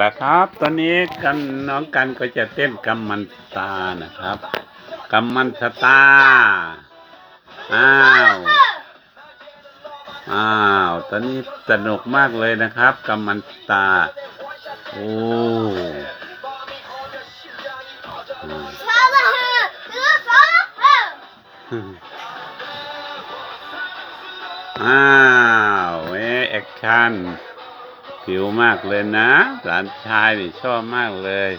แล้วครับ ตอนนี้กันน้องกันก็จะเต้นกำมันตานะครับกำมันสตาอ้าวอ้าวตอนนี้สนุกมากเลยนะครับกำมันตาโอ้อ้าวเอ๊ะแอคชั่น ผิวมากเลยนะ หลานชายนี่ชอบมากเลย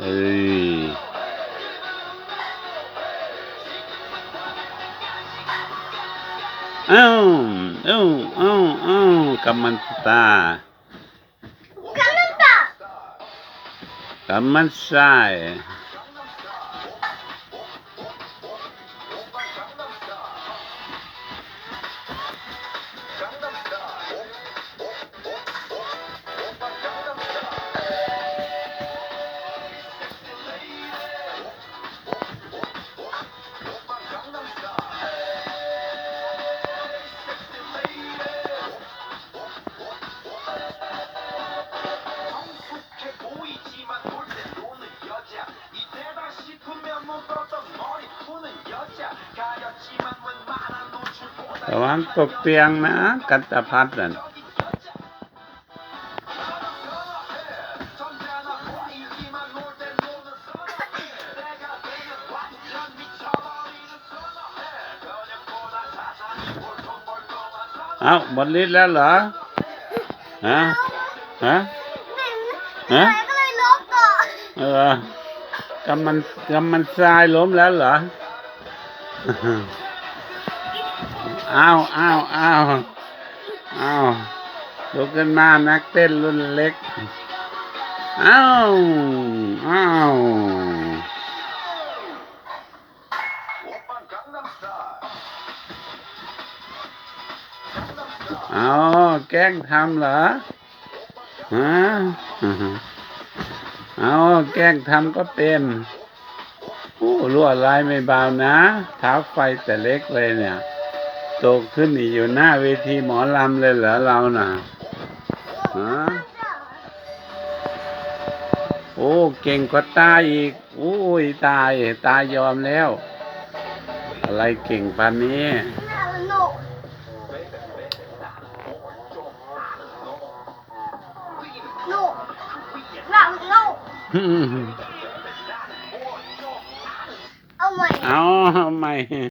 เอ้ยเอ้าเอ้าเอ้าเอ้ากำมันตากำมันทรา ระวังตกเตียงนะ กัตพัดนั่นเอาบนลิศแล้วเหรอ ฮะ ฮะ ฮะเออกำมันกำมันทรายล้มแล้วเหรอ อ้าวอ้าวอ้าวอ้าวลุกขึ้นมานักเต้นรุ่นเล็กอ้าวอ้าวเอาแกล้งทำเหรอฮะเอาแกล้งทำก็เป็นโอ้รั่วลายไม่เบานะเท้าไฟแต่เล็กเลยเนี่ย โตขึ้นนี่อยู่หน้าเวทีหมอลำเลยเหรอเราน่ะฮะโอ้เก่งกว่าตาอีกโอ้ยตายตายอมแล้ว อะไรเก่งปานนี้เอาใหม่เอาทำไม